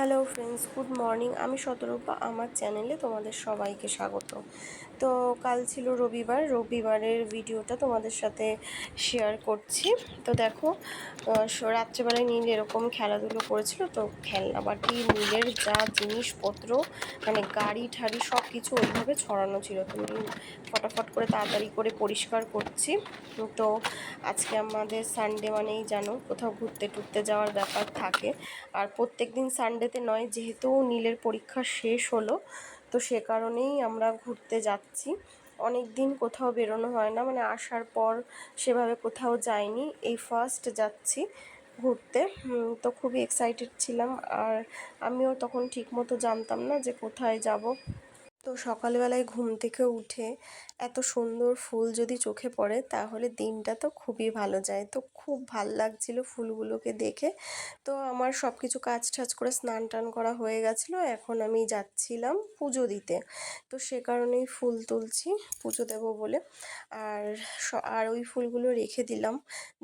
Hello friends good morning আমি শতরূপা, আমার চ্যানেলে তোমাদের সবাইকে স্বাগত। তো কাল ছিল রবিবার। রবিবারের ভিডিওটা তোমাদের সাথে শেয়ার করছি। তো দেখো রাত্রেবেলায় নীল এরকম খেলাধুলো করেছিল। তো খেলনাবাটি নীলের যা জিনিসপত্র মানে গাড়ি, ঠাড়ি সব কিছু ওইভাবে ছড়ানো ছিল। তো নীল ফটাফট করে তাড়াতাড়ি করে পরিষ্কার করছি। তো আজকে আমাদের সানডে মানেই জানো, কোথাও ঘুরতে টুরতে যাওয়ার ব্যাপার থাকে। আর প্রত্যেক দিন সানডেতে নয়, যেহেতু নীলের পরীক্ষা শেষ হলো, তো সে কারণেই আমরা ঘুরতে যাচ্ছি। অনেক দিন কোথাও বেরোনো হয় না মানে আসার পর সেভাবে কোথাও যাইনি। এই ফার্স্ট যাচ্ছি ঘুরতে। তো খুবই এক্সাইটেড ছিলাম। আর আমিও তখন ঠিক মতো জানতাম না যে কোথায় যাব। তো সকালবেলায় ঘুম থেকে উঠে এত সুন্দর ফুল যদি চোখে পড়ে, তাহলে দিনটা তো খুবই ভালো যায়। তো খুব ভালো লাগছিল ফুলগুলোকে দেখে। তো আমার সব কিছু কাজ টাজ করে স্নান টান করা হয়ে গেছিল, এখন আমি যাচ্ছিলাম পুজো দিতে। তো সে কারণেই ফুল তুলছি, পুজো দেবো বলে। আর আর ওই ফুলগুলো রেখে দিলাম।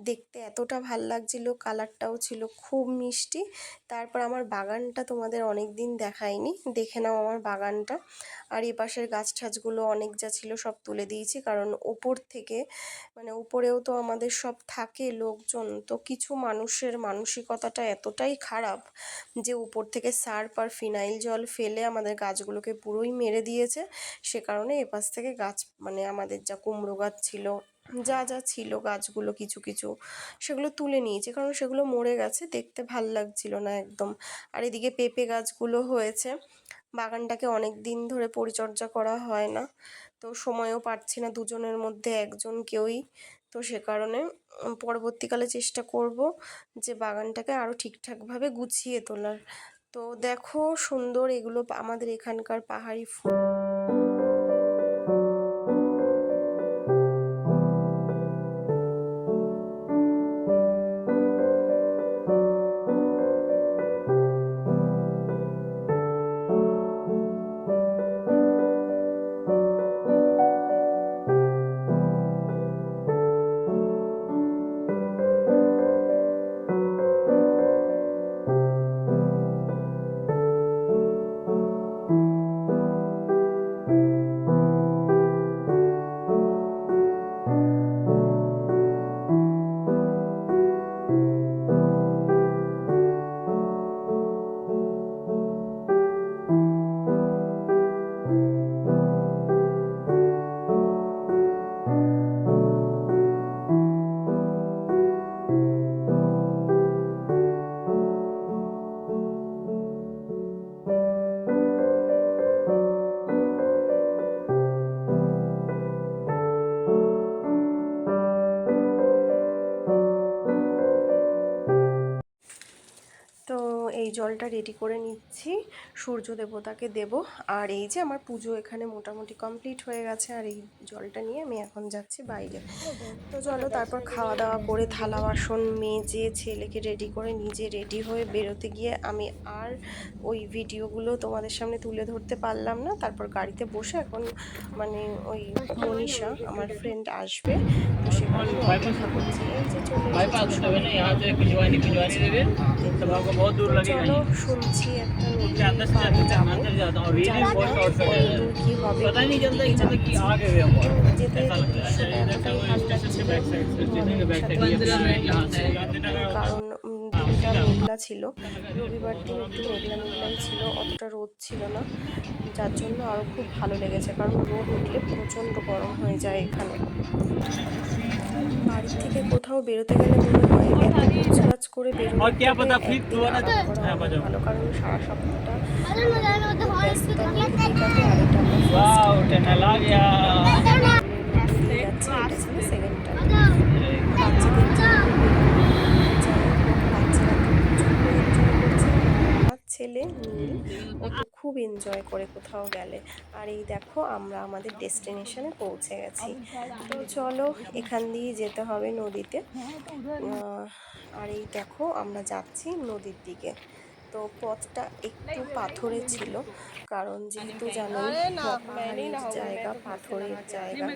দেখতে এতটা ভালো লাগছিল, কালারটাও ছিল খুব মিষ্টি। তারপর আমার বাগানটা তোমাদের অনেক দিন দেখায়নি দেখে নাও আমার বাগানটা। আর এই পাশের গাছ ঠাছগুলো অনেক যা ছিল সব তুলে দিয়েছি। কারণ ওপর থেকে মানে উপরেও তো আমাদের সব থাকে লোকজন, তো কিছু মানুষের মানসিকতাটা এতটাই খারাপ যে উপর থেকে সার্ফ আর ফিনাইল জল ফেলে আমাদের গাছগুলোকে পুরোই মেরে দিয়েছে। সে কারণে এপাশ থেকে গাছ মানে আমাদের যা কুমড়ো গাছ ছিল, যা যা ছিল গাছগুলো কিছু কিছু, সেগুলো তুলে নিয়েছে। কারণ সেগুলো মরে গেছে, দেখতে ভালো লাগছিল না একদম। আর এদিকে পেঁপে গাছগুলো হয়েছে। বাগানটাকে অনেক দিন ধরে পরিচর্যা করা হয় না। তো সময়ও পাচ্ছি না দুজনের মধ্যে একজন কেউই। তো সে কারণে পরবর্তীকালে চেষ্টা করব যে বাগানটাকে আরও ঠিকঠাকভাবে গুছিয়ে তোলার। তো দেখো সুন্দর এগুলো আমাদের এখানকার পাহাড়ি ফুল। জলটা রেডি করে নিচ্ছি। সূর্য দেবতাকে দেব। আর এই যে আমার পুজো এখানে মোটামুটি কমপ্লিট হয়ে গেছে। আর এই জলটা নিয়ে আমি এখন যাচ্ছি বাইরে। তো চলো তারপর খাওয়া দাওয়া করে থালা বাসন মেজে ছেলেকে রেডি করে নিজে রেডি হয়ে বেরোতে গিয়ে আমি আর ওই ভিডিওগুলো তোমাদের সামনে তুলে ধরতে পারলাম না। তারপর গাড়িতে বসে এখন মানে ওই মনীষা আমার ফ্রেন্ড আসবে। তো সেখানে অপেক্ষা করছি এই যে চলে। শুনছি একটা যেতে কারণ ছিল রবিবারটি একটু মেঘলা মেঘলাই ছিল অতটা রোদ ছিল না যার জন্য আরও খুব ভালো লেগেছে কারণ রোদ উঠলে প্রচণ্ড গরম হয়ে যায় এখানে বাড়ি থেকে কোথাও বেরোতে গেলে মনে হয় এত গুছগাছ করে বেরোতে মানে ভালো কারণ সারা সপ্তাহটা ছেলে খুব এনজয় করে কোথাও গেলে। আর এই দেখো, আমরা আমাদের ডেস্টিনেশনে পৌঁছে গেছি। তো চলো, এখান দিয়ে যেতে হবে নদীতে। আর এই দেখো, আমরা যাচ্ছি নদীর দিকে। তো পথটা একটু পাথরে ছিল, কারণ যেহেতু পাহাড়ের জায়গা, পাথরের জায়গা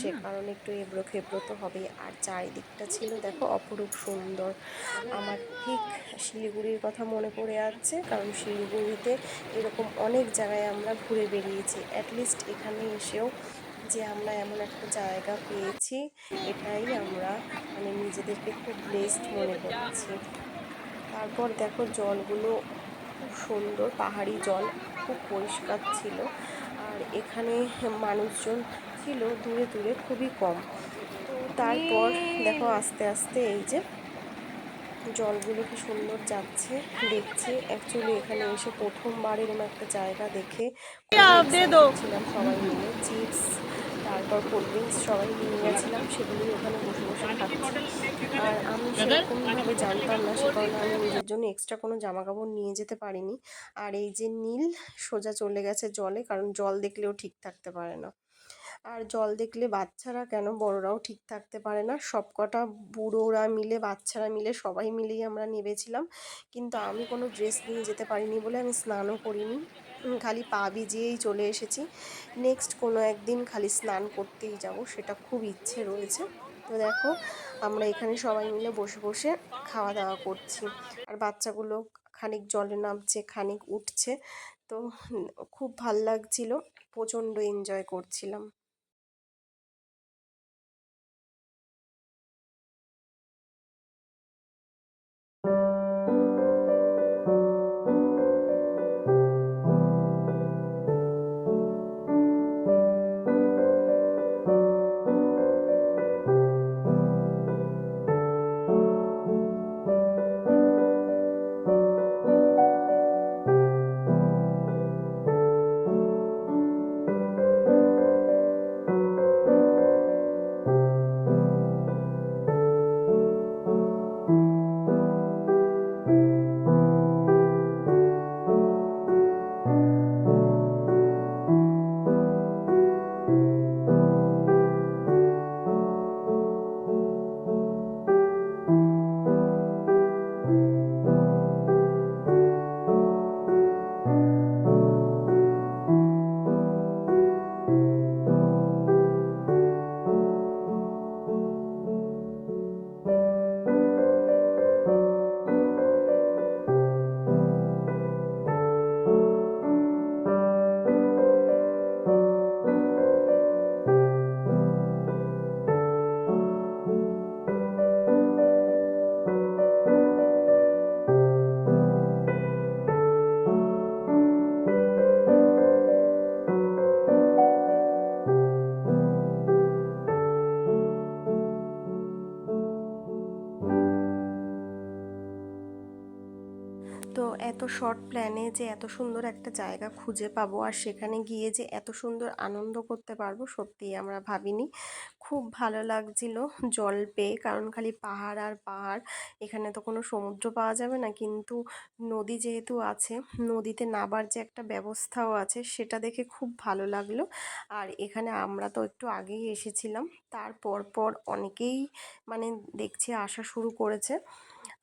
সে কারণে একটু এবড়ো খেবড়ো তো হবে আর চারিদিকটা ছিল, দেখো, অপরূপ সুন্দর। আমার ঠিক শিলিগুড়ির কথা মনে পড়ে আসছে, কারণ শিলিগুড়িতে এরকম অনেক জায়গায় আমরা ঘুরে বেরিয়েছি অ্যাটলিস্ট এখানে এসেও যে আমরা এমন একটা জায়গা পেয়েছি, এটাই আমরা মানে নিজেদেরকে খুব ব্লেসড মনে করছি। তারপর দেখো জলগুলো খুব সুন্দর, পাহাড়ি জল, খুব পরিষ্কার ছিল। আর এখানে মানুষজন ছিল দূরে দূরে খুবই কম। তো তারপর দেখো আস্তে আস্তে এই যে জলগুলো কি সুন্দর যাচ্ছে দেখছি। অ্যাকচুয়ালি এখানে এসে প্রথমবার এরকম একটা জায়গা দেখে ছিলাম সবাই মিলে চিপস তারপর কোল্ড ড্রিঙ্কস সবাই নিয়ে গেছিলাম সেগুলোই ওখানে বসে বসে খাচ্ছি। আর আমি সেরকমভাবে জানতাম না সে কারণে আমি নিজের জন্য এক্সট্রা কোনো জামা কাপড় নিয়ে যেতে পারিনি। আর এই যে নীল সোজা চলে গেছে জলে কারণ জল দেখলেও ঠিক থাকতে পারে না। আর জল দেখলে বাচ্চারা কেন বড়রাও ঠিক থাকতে পারে না? সবকটা বুড়োরা মিলে, বাচ্চারা মিলে, সবাই মিলেই আমরা নেবেছিলাম। কিন্তু আমি কোনো ড্রেস নিয়ে যেতে পারিনি বলে আমি স্নানও করিনি। খালি পা ভিজিয়েই চলে এসেছি। নেক্সট কোনো একদিন খালি স্নান করতেই যাব, সেটা খুব ইচ্ছে রয়েছে। তো দেখো, আমরা এখানে সবাই মিলে বসে বসে খাওয়া দাওয়া করছি। আর বাচ্চাগুলো খানিক জলে নামছে, খানিক উঠছে। তো খুব ভালো লাগছিল, প্রচণ্ড এনজয় করছিলাম। শর্ট প্ল্যানে যে এত সুন্দর একটা জায়গা খুঁজে পাবো আর সেখানে গিয়ে যে এত সুন্দর আনন্দ করতে পারব সত্যিই আমরা ভাবিনি। খুব ভালো লাগছিল জল পেয়ে, কারণ খালি পাহাড় আর পাহাড়, এখানে তো কোনো সমুদ্র পাওয়া যাবে না। কিন্তু নদী যেহেতু আছে, নদীতে নাবার যে একটা ব্যবস্থাও আছে, সেটা দেখে খুব ভালো লাগল। আর এখানে আমরা তো একটু আগেই এসেছিলাম তারপর পর অনেকেই মানে দেখছি আসা শুরু করেছে।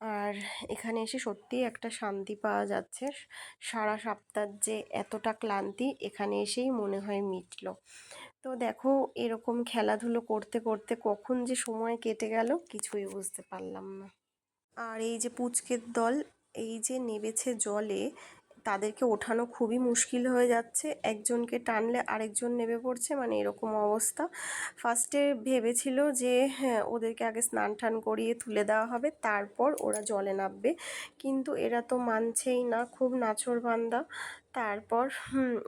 আর এখানে এসে সত্যিই একটা শান্তি পাওয়া যাচ্ছে। সারা সপ্তাহ যে এতটা ক্লান্তি এখানে এসেই মনে হয় মিটলো। তো দেখো এরকম খেলাধুলো করতে করতে কখন যে সময় কেটে গেল কিছুই বুঝতে পারলাম না। আর এই যে পুচকের দল, এই যে নেবেছে জলে তাদেরকে ওঠানো খুবই মুশকিল হয়ে যাচ্ছে। একজনকে টানলে আরেকজন নেবে পড়ছে মানে এরকম অবস্থা। ফার্স্টে ভেবেছিল যে হ্যাঁ ওদেরকে আগে স্নান টান করিয়ে তুলে দেওয়া হবে, তারপর ওরা জলে নামবে। কিন্তু এরা তো মানছেই না, খুব নাছোড় বান্দা। তারপর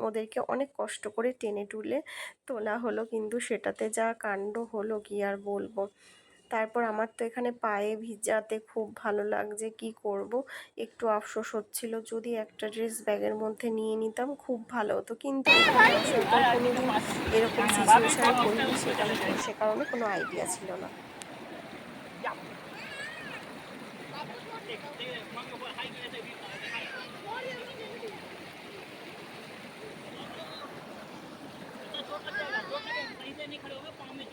ওদেরকে অনেক কষ্ট করে টেনে তুলে তোলা হলো, কিন্তু সেটাতে যা কাণ্ড হলো, কি আর বলব? তারপর আমার তো এখানে পায়ে ভিজাতে খুব ভালো লাগছে কি করব একটু আফসোস হচ্ছিল যদি একটা ড্রেস ব্যাগের মধ্যে নিয়ে নিতাম খুব ভালো হতো কিন্তু এখানে আসার পর কোনোদিন এরকম সিচুয়েশানে পড়িনি সেটা সে কারণে কোনো আইডিয়া ছিল না नहीं खड़े होगा पाँव में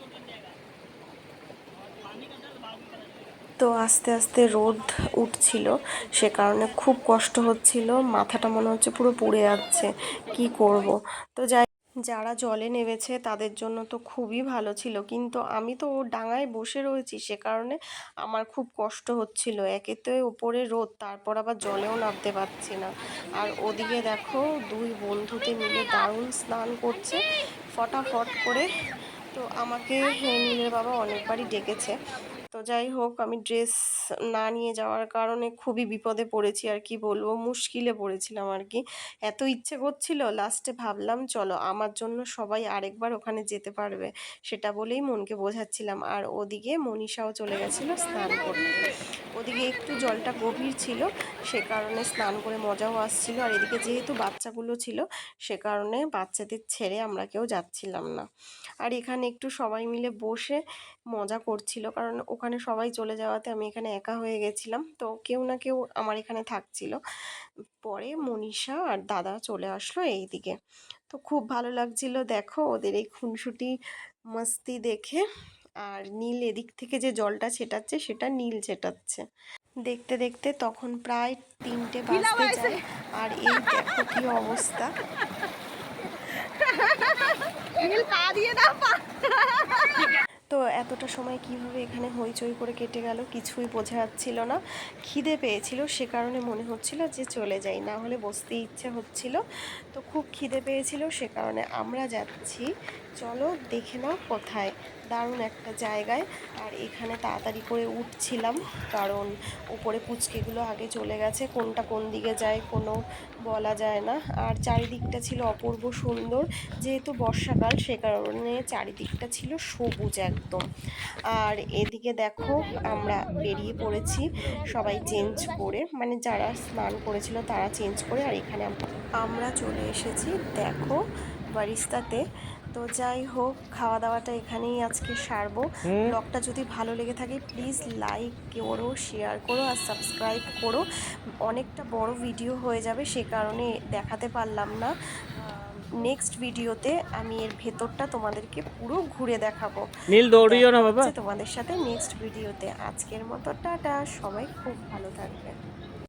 তো আস্তে আস্তে রোদ উঠছিল, সে কারণে খুব কষ্ট হচ্ছিল, মাথাটা মনে হচ্ছে পুরো পুড়ে যাচ্ছে, কি করব? তো যাই, যারা জলে নেমেছে তাদের জন্য তো খুবই ভালো ছিল, কিন্তু আমি তো ও ডাঙায় বসে রয়েছি, সে কারণে আমার খুব কষ্ট হচ্ছিল, একে তো উপরে রোদ, তারপর আবার জলেও নামতে পারছি না। আর ওদিকে দেখো, দুই বন্ধুতে মিলে দারুণ স্নান করছে, ফটাফট করে আমাকে নীলের বাবা অনেকবারই ডেকেছে। তো যাই হোক, আমি ড্রেস না নিয়ে যাওয়ার কারণে খুবই বিপদে পড়েছি আর কি বলব, মুশকিলে পড়েছিলাম আর কি। এত ইচ্ছে করছিল লাস্টে ভাবলাম চলো আমার জন্য সবাই আরেকবার ওখানে যেতে পারবে, সেটা বলেই মনকে বোঝাচ্ছিলাম। আর ওদিকে মনীষাও চলে গেছিল স্নান করতে। ওদিকে একটু জলটা গভীর ছিল, সে কারণে স্নান করে মজাও আসছিল। আর এদিকে যেহেতু বাচ্চাগুলো ছিল, সে কারণে বাচ্চাদের ছেড়ে আমরা কেউ যাচ্ছিলাম না। আর এখানে একটু সবাই মিলে বসে মজা করছিল, কারণ ওখানে সবাই চলে যাওয়াতে আমি এখানে একা হয়ে গেছিলাম। তো কেউ না কেউ আমার এখানে থাকছিল। পরে মনীষা আর দাদা চলে আসলো এই দিকে তো খুব ভালো লাগছিল দেখো ওদের এই খুনসুটি মস্তি দেখে। আর নীল এদিক থেকে যে জলটা ছেটাচ্ছে সেটা নীল ছেটাচ্ছে। দেখতে দেখতে তখন প্রায় তিনটে বাজতে যায়। আর এই দেখো কি অবস্থা। এতটা সময় কীভাবে এখানে হইচই করে কেটে গেল কিছুই বোঝা যাচ্ছিল না। খিদে পেয়েছিল, সে কারণে মনে হচ্ছিল যে চলে যাই, না হলে বসতে ইচ্ছে হচ্ছিল। তো খুব খিদে পেয়েছিল, সে কারণে আমরা যাচ্ছি চলো দেখে নাও কোথায়। দারুণ একটা জায়গায়। আর এখানে তাড়াতাড়ি করে উঠছিলাম কারণ উপরে পুচকেগুলো আগে চলে গেছে, কোনটা কোন দিকে যায় কোনো বলা যায় না। আর চারিদিকটা ছিল অপূর্ব সুন্দর, যেহেতু বর্ষাকাল সে কারণে চারিদিকটা ছিল সবুজ একদম। আর এদিকে দেখো আমরা বেরিয়ে পড়েছি সবাই চেঞ্জ করে মানে যারা স্নান করেছিল তারা চেঞ্জ করে। আর এখানে আমরা চলে এসেছি, দেখো বারিস্তাতে। তো যাই হোক খাওয়া দাওয়াটা এখানেই আজকে সারবো। ব্লগটা যদি ভালো লেগে থাকে প্লিজ লাইক করো শেয়ার করো আর সাবস্ক্রাইব করো। অনেকটা বড় ভিডিও হয়ে যাবে সে কারণে দেখাতে পারলাম না। নেক্সট ভিডিওতে আমি এর ভেতরটা তোমাদেরকে পুরো ঘুরে দেখাবো। নীল দৌড়িও না বাবা। তোমাদের সাথে নেক্সট ভিডিওতে আজকের মতো টাটা সবাই খুব ভালো থাকবে